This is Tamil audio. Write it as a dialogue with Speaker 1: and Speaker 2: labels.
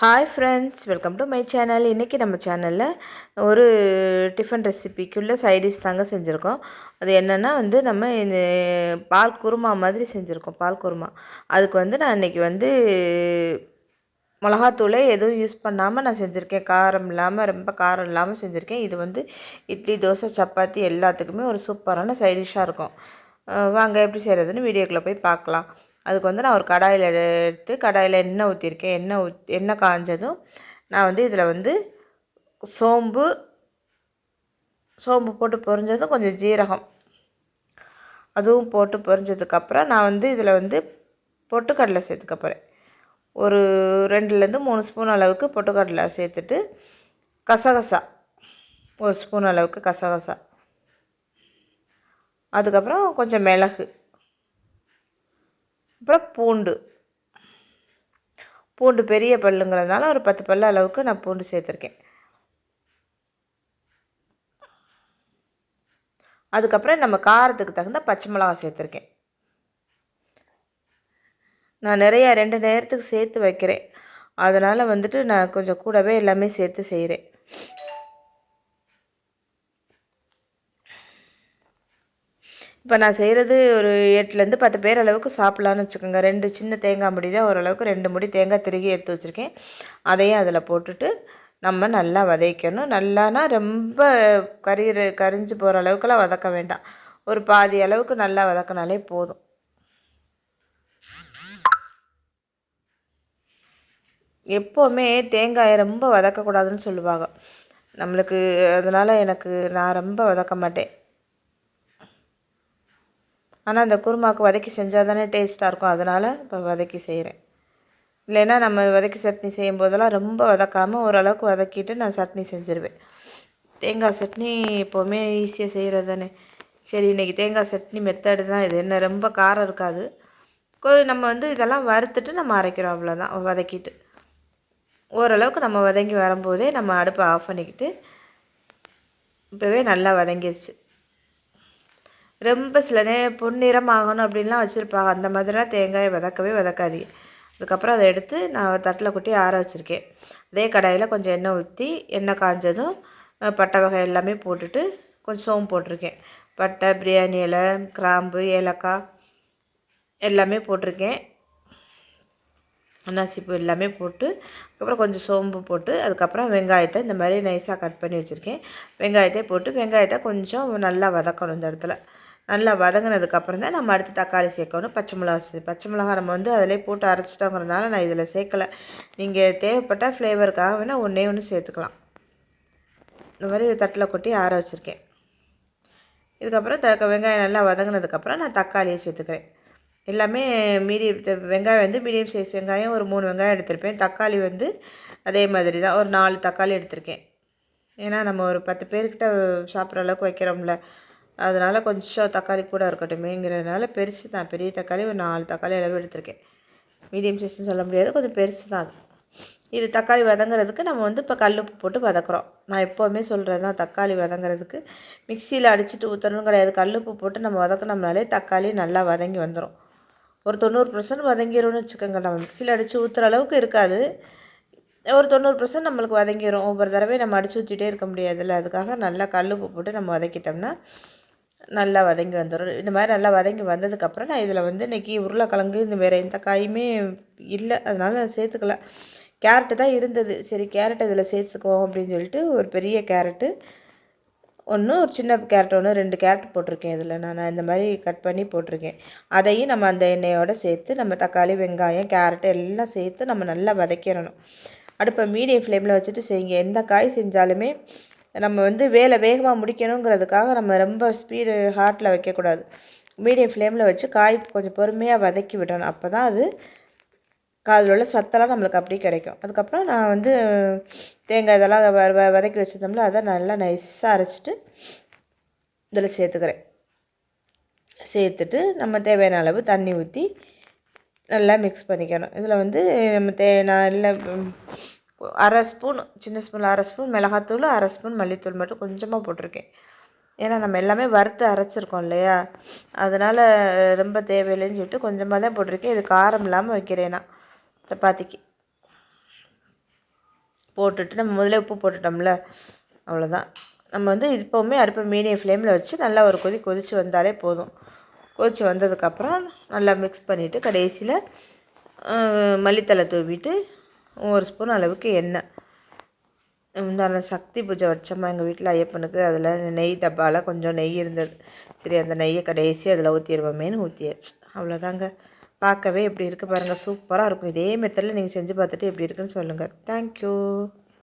Speaker 1: Hi friends welcome to my channel இன்றைக்கி நம்ம சேனலில் ஒரு டிஃபன் ரெசிபிக்குள்ளே சைடிஷ் தாங்க செஞ்சுருக்கோம். அது என்னென்னா வந்து நம்ம இந்த பால் குருமா மாதிரி செஞ்சுருக்கோம் பால் குருமா. அதுக்கு வந்து நான் இன்றைக்கி வந்து மிளகாத்தூளை எதுவும் யூஸ் பண்ணாமல் நான் செஞ்சுருக்கேன். காரம் இல்லாமல் ரொம்ப காரம் இல்லாமல் செஞ்சுருக்கேன். இது வந்து இட்லி தோசை சப்பாத்தி எல்லாத்துக்குமே ஒரு சூப்பரான சைடிஷ்ஷாக இருக்கும். வாங்க எப்படி செய்கிறதுன்னு வீடியோக்குள்ளே போய் பார்க்கலாம். அதுக்கு வந்து நான் ஒரு கடாயில் எடுத்து கடாயில் எண்ணெய் ஊற்றிருக்கேன் எண்ணெய் ஊத் எண்ணெய் காஞ்சதும் நான் வந்து இதில் வந்து சோம்பு சோம்பு போட்டு பொரிஞ்சதும் கொஞ்சம் ஜீரகம். அதுவும் போட்டு பொரிஞ்சதுக்கப்புறம் நான் வந்து இதில் வந்து பொட்டுக்கடலை சேர்த்துக்க போகிறேன் ஒரு ரெண்டுலேருந்து மூணு ஸ்பூன் அளவுக்கு பொட்டுக்கடலை சேர்த்துட்டு கசகசா ஒரு ஸ்பூன் அளவுக்கு கசகசா. அதுக்கப்புறம் கொஞ்சம் மிளகு. அப்புறம் பூண்டு. பூண்டு பெரிய பல்லுங்கிறதுனால ஒரு பத்து பல்லு அளவுக்கு நான் பூண்டு சேர்த்துருக்கேன். அதுக்கப்புறம் நம்ம காரத்துக்கு தகுந்த பச்சை மிளகா சேர்த்துருக்கேன். நான் நிறையா ரெண்டு நேரத்துக்கு சேர்த்து வைக்கிறேன். அதனால் வந்துட்டு நான் கொஞ்சம் கூடவே எல்லாமே சேர்த்து செய்கிறேன் இப்போ நான் செய்கிறது ஒரு எட்டுலேருந்து பத்து பேர் அளவுக்கு சாப்பிட்லான்னு வச்சுக்கோங்க. ரெண்டு சின்ன தேங்காய் முடி தான் ஓரளவுக்கு ரெண்டு முடி தேங்காய் திருகி எடுத்து வச்சுருக்கேன். அதையும் அதில் போட்டுட்டு நம்ம நல்லா வதக்கணும். நல்லானா ரொம்ப கறி கரிஞ்சு போகிற அளவுக்குலாம் வதக்க வேண்டாம். ஒரு பாதி அளவுக்கு நல்லா வதக்கினாலே போதும். எப்போவுமே தேங்காயை ரொம்ப வதக்கக்கூடாதுன்னு சொல்லுவாங்க. நம்மளுக்கு அதனால் எனக்கு நான் ரொம்ப வதக்க மாட்டேன். ஆனால் அந்த குருமாவுக்கு வதக்கி செஞ்சால் தானே டேஸ்ட்டாக இருக்கும். அதனால் இப்போ வதக்கி செய்கிறேன் இல்லைன்னா நம்ம வதக்கி சட்னி செய்யும் போதெல்லாம் ரொம்ப வதக்காமல் ஓரளவுக்கு வதக்கிட்டு நான் சட்னி செஞ்சுருவேன். தேங்காய் சட்னி எப்போவுமே ஈஸியாக செய்கிறது தானே சரி இன்றைக்கி தேங்காய் சட்னி மெத்தடு தான் இது. என்ன ரொம்ப காரம் இருக்காது. நம்ம வந்து இதெல்லாம் வறுத்துட்டு நம்ம அரைக்கிறோம் அவ்வளோதான் வதக்கிட்டு. ஓரளவுக்கு நம்ம வதங்கி வரும்போதே நம்ம அடுப்பை ஆஃப் பண்ணிக்கிட்டு இப்போவே நல்லா வதங்கிடுச்சு ரொம்ப சில நே பொன்னிறம் ஆகணும் அப்படின்லாம் வச்சுருப்பாங்க. அந்த மாதிரிலாம் தேங்காயை வதக்கவே வதக்காதீங்க. அதுக்கப்புறம் அதை எடுத்து நான் தட்டில் கொட்டி ஆற வச்சுருக்கேன். அதே கடாயில் கொஞ்சம் எண்ணெய் ஊற்றி எண்ணெய் காஞ்சதும் பட்டை வகை எல்லாமே போட்டுட்டு கொஞ்சம் சோம்பு போட்டிருக்கேன். பட்டை பிரியாணி இலை கிராம்பு ஏலக்காய் எல்லாமே போட்டிருக்கேன். அன்னாசிப்பூ எல்லாமே போட்டு அதுக்கப்புறம் கொஞ்சம் சோம்பு போட்டு அதுக்கப்புறம் வெங்காயத்தை இந்த மாதிரி நைஸாக கட் பண்ணி வச்சுருக்கேன். வெங்காயத்தை போட்டு வெங்காயத்தை கொஞ்சம் நல்லா வதக்கணும் இந்த இடத்துல. நல்லா வதங்கினதுக்கப்புறம் தான் நம்ம அடுத்து தக்காளி சேர்க்கணும். பச்சை மிளகா பச்சை மிளகா நம்ம வந்து அதிலே போட்டு அரைச்சிட்டோங்கிறதுனால நான் இதில் சேர்க்கலை. நீங்கள் தேவைப்பட்டால் ஃப்ளேவருக்காக வேணால் ஒன்றே ஒன்று சேர்த்துக்கலாம். இந்த மாதிரி தட்டில் கொட்டி ஆற வச்சுருக்கேன். இதுக்கப்புறம் த வெங்காயம் நல்லா வதங்கினதுக்கப்புறம் நான் தக்காளியை சேர்த்துக்கிறேன். எல்லாமே மீடியம் வெங்காயம் வந்து மீடியம் சைஸ் வெங்காயம் ஒரு மூணு வெங்காயம் எடுத்திருப்பேன். தக்காளி வந்து அதே மாதிரி தான் ஒரு நாலு தக்காளி எடுத்திருக்கேன். ஏன்னா நம்ம ஒரு பத்து பேர்கிட்ட சாப்பிட்ற அளவுக்கு வைக்கிறோம்ல. அதனால் கொஞ்சம் தக்காளி கூட இருக்கட்டுமேங்கிறதுனால பெருசு தான். பெரிய தக்காளி ஒரு நாலு தக்காளி அளவு எடுத்திருக்கேன். மீடியம் சைஸ்னு சொல்ல முடியாது. கொஞ்சம் பெருசு தான் அது. இது தக்காளி வதங்குறதுக்கு நம்ம வந்து இப்போ கல் உப்பு போட்டு வதக்குறோம். நான் எப்போவுமே சொல்கிறது தான் தக்காளி வதங்குறதுக்கு. மிக்சியில் அடிச்சுட்டு ஊற்றணும் கிடையாது. கல் உப்பு போட்டு நம்ம வதக்கினோம்னாலே தக்காளி நல்லா வதங்கி வந்துடும் ஒரு தொண்ணூறு பர்சன்ட் வதங்கிடும்னு வச்சுக்கோங்க. நம்ம மிக்சியில் அடித்து ஊற்றுற அளவுக்கு இருக்காது. ஒரு தொண்ணூறு பர்சன்ட் நம்மளுக்கு வதங்கிடும் ஒவ்வொரு தடவை நம்ம அடித்து ஊற்றிட்டே இருக்க முடியாதுல்ல. அதுக்காக நல்லா கல் உப்பு போட்டு நம்ம வதக்கிட்டோம்னா நல்லா வதங்கி வந்துடும் இந்த மாதிரி நல்லா வதங்கி வந்ததுக்கப்புறம் நான் இதில் வந்து இன்றைக்கி உருளைக்கிழங்கு இந்த வேறு எந்த காயுமே இல்லை. அதனால் நான் சேர்த்துக்கல. கேரட்டு தான் இருந்தது. சரி கேரட் இதில் சேர்த்துக்குவோம் அப்படின்னு சொல்லிட்டு ஒரு பெரிய கேரட்டு. ஒன்று ஒரு சின்ன கேரட் ஒன்று ரெண்டு கேரட் போட்டிருக்கேன் இதில். நான் இந்த மாதிரி கட் பண்ணி போட்டிருக்கேன். அதையும் நம்ம அந்த எண்ணெயோடு சேர்த்து நம்ம தக்காளி வெங்காயம் கேரட்டு எல்லாம் சேர்த்து நம்ம நல்லா வதக்கிடணும். அடுப்பை மீடியம் ஃப்ளேமில் வச்சுட்டு செய்யுங்க. எந்த காய் செஞ்சாலுமே நம்ம வந்து வேலை வேகமாக முடிக்கணுங்கிறதுக்காக நம்ம ரொம்ப ஸ்பீடு ஹார்ட்டில் வைக்கக்கூடாது. மீடியம் ஃப்ளேமில் வச்சு காய் கொஞ்சம் பொறுமையாக வதக்கி விடணும். அப்போ தான் அது அதில் உள்ள சத்தெல்லாம் நம்மளுக்கு அப்படியே கிடைக்கும். அதுக்கப்புறம் நான் வந்து தேங்காய் இதெல்லாம் வ வ வதக்கி வச்சுருந்தோம்ல அதை நல்லா நைஸாக அரைச்சிட்டு இதில் சேர்த்துக்கிறேன். சேர்த்துட்டு நம்ம தேவையான அளவு தண்ணி ஊற்றி நல்லா மிக்ஸ் பண்ணிக்கணும். இதில் வந்து நம்ம தே நான் இல்லை அரை ஸ்பூன் சின்ன ஸ்பூனில் அரை ஸ்பூன் மிளகாத்தூள் அரை ஸ்பூன் மல்லித்தூள் மட்டும் கொஞ்சமாக போட்டிருக்கேன். ஏன்னா நம்ம எல்லாமே வறுத்து அரைச்சிருக்கோம் இல்லையா? அதனால் ரொம்ப தேவையில்லைன்னு சொல்லிட்டு கொஞ்சமாக தான் போட்டிருக்கேன். இது காரம் இல்லாமல் வைக்கிறேன் நான் சப்பாத்திக்கு. போட்டுட்டு நம்ம முதல்ல உப்பு போட்டுட்டோம்ல அவ்வளோதான் நம்ம வந்து இப்போவுமே அடுப்பை மீடியம் ஃப்ளேமில் வச்சு நல்லா ஒரு கொதி கொதித்து வந்தாலே போதும். கொதித்து வந்ததுக்கப்புறம் நல்லா மிக்ஸ் பண்ணிவிட்டு கடைசியில் மல்லித்தலை தூவிட்டு ஒரு ஸ்பூன் அளவுக்கு எண்ணெய். முந்தான சக்தி பூஜை வச்சோமா எங்கள் வீட்டில் ஐயப்பனுக்கு. அதில் நெய் டப்பாவில் கொஞ்சம் நெய் இருந்தது. சரி அந்த நெய்யை கடைசி அதில் ஊற்றிடுவோமேனு ஊற்றியாச்சு அவ்வளோதாங்க பார்க்கவே எப்படி இருக்குது பாருங்கள் சூப்பராக இருக்கும். இதே மெத்தடில் நீங்கள் செஞ்சு பார்த்துட்டு எப்படி இருக்குன்னு சொல்லுங்கள் தேங்க்யூ